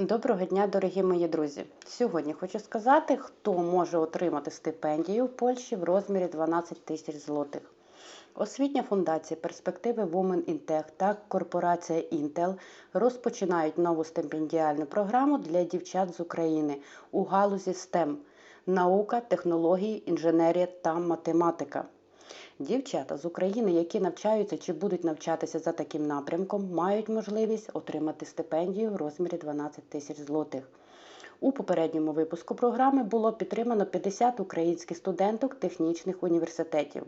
Доброго дня, дорогі мої друзі! Сьогодні хочу сказати, хто може отримати стипендію в Польщі в розмірі 12 тисяч злотих. Освітня фундація перспективи Women in Tech та корпорація Intel розпочинають нову стипендіальну програму для дівчат з України у галузі STEM – наука, технології, інженерія та математика. Дівчата з України, які навчаються чи будуть навчатися за таким напрямком, мають можливість отримати стипендію в розмірі 12 тисяч злотих. У попередньому випуску програми було підтримано 50 українських студенток технічних університетів.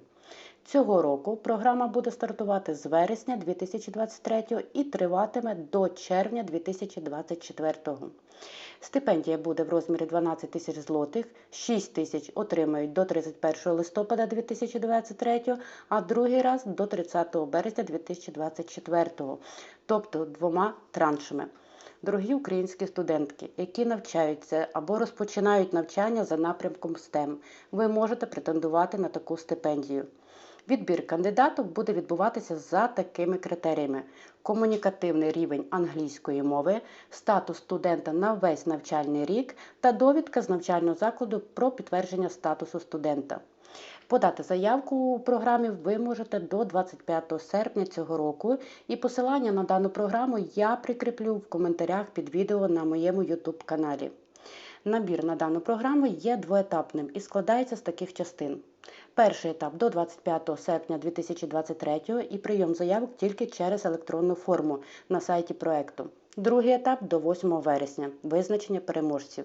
Цього року програма буде стартувати з вересня 2023 і триватиме до червня 2024. Стипендія буде в розмірі 12 тисяч злотих, 6 тисяч отримають до 31 листопада 2023, а другий раз до 30 березня 2024, тобто двома траншами. Дорогі українські студентки, які навчаються або розпочинають навчання за напрямком STEM, ви можете претендувати на таку стипендію. Відбір кандидаток буде відбуватися за такими критеріями: комунікативний рівень англійської мови, статус студента на весь навчальний рік та довідка з навчального закладу про підтвердження статусу студента. Подати заявку у програмі ви можете до 25 серпня цього року, і посилання на дану програму я прикріплю в коментарях під відео на моєму YouTube каналі. Набір на дану програму є двоетапним і складається з таких частин. Перший етап до 25 серпня 2023 і прийом заявок тільки через електронну форму на сайті проекту. Другий етап до 8 вересня визначення переможців.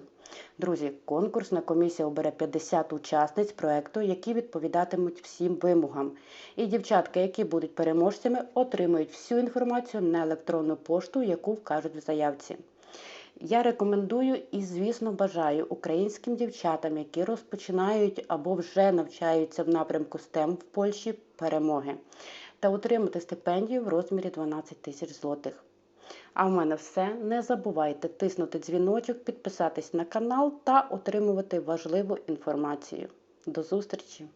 Друзі, конкурсна комісія обере 50 учасниць проекту, які відповідатимуть всім вимогам. І дівчатки, які будуть переможцями, отримують всю інформацію на електронну пошту, яку вкажуть в заявці. Я рекомендую і, звісно, бажаю українським дівчатам, які розпочинають або вже навчаються в напрямку STEM в Польщі перемоги та отримати стипендію в розмірі 12 тисяч злотих. А в мене все. Не забувайте тиснути дзвіночок, підписатись на канал та отримувати важливу інформацію. До зустрічі!